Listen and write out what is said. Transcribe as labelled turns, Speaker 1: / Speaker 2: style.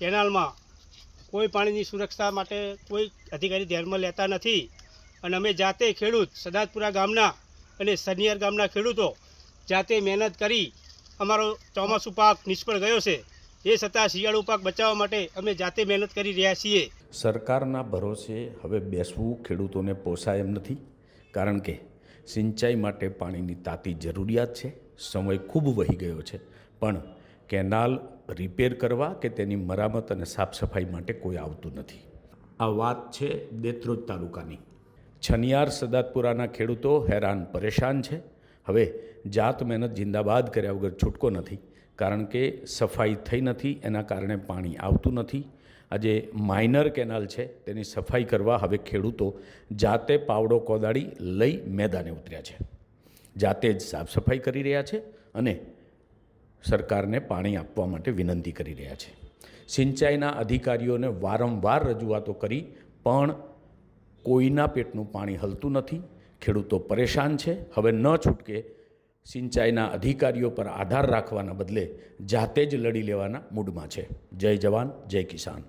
Speaker 1: કેનાલમાં કોઈ પાણીની સુરક્ષા માટે કોઈ અધિકારી ધ્યાનમાં લેતા નથી. અને અમે જાતે ખેડૂત સદાતપુરા ગામના અને સનિયર ગામના ખેડૂતો જાતે મહેનત કરી અમારો ચોમાસું પાક નિષ્ફળ ગયો છે. એ છતાં શિયાળુ પાક બચાવવા માટે અમે જાતે મહેનત કરી રહ્યા છીએ.
Speaker 2: સરકારના ભરોસે હવે બેસવું ખેડૂતોને પોસાય એમ નથી. કારણ કે સિંચાઈ માટે પાણીની તાતી જરૂરિયાત છે. સમય ખૂબ વહી ગયો છે. પણ કેનાલ રિપેર કરવા કે તેની મરામત અને સાફ સફાઈ માટે કોઈ આવતું નથી. આ વાત છે દેત્રોજ તાલુકાની. છનિયાર સદાતપુરાના ખેડૂતો હેરાન પરેશાન છે. હવે જાત મહેનત જિંદાબાદ કર્યા વગર છૂટકો નથી કારણ કે સફાઈ થઈ નથી એના કારણે પાણી આવતું નથી. આજે માઇનર કેનાલ છે તેની સફાઈ કરવા હવે ખેડૂતો જાતે પાવડો કોદાળી લઈ મેદાને ઉતર્યા છે. જાતે જ સાફ સફાઈ કરી રહ્યા છે અને સરકારને પાણી આપવા માટે વિનંતી કરી રહ્યા છે. સિંચાઈના અધિકારીઓને વારંવાર રજૂઆતો કરી, પણ કોઈના પેટનું પાણી હલતું નથી. ખેડૂતો પરેશાન છે. હવે ન છૂટકે સિંચાઈના અધિકારીઓ પર આધાર રાખવાના બદલે જાતે જ લડી લેવાના મૂડમાં છે. જય જવાન, જય કિસાન.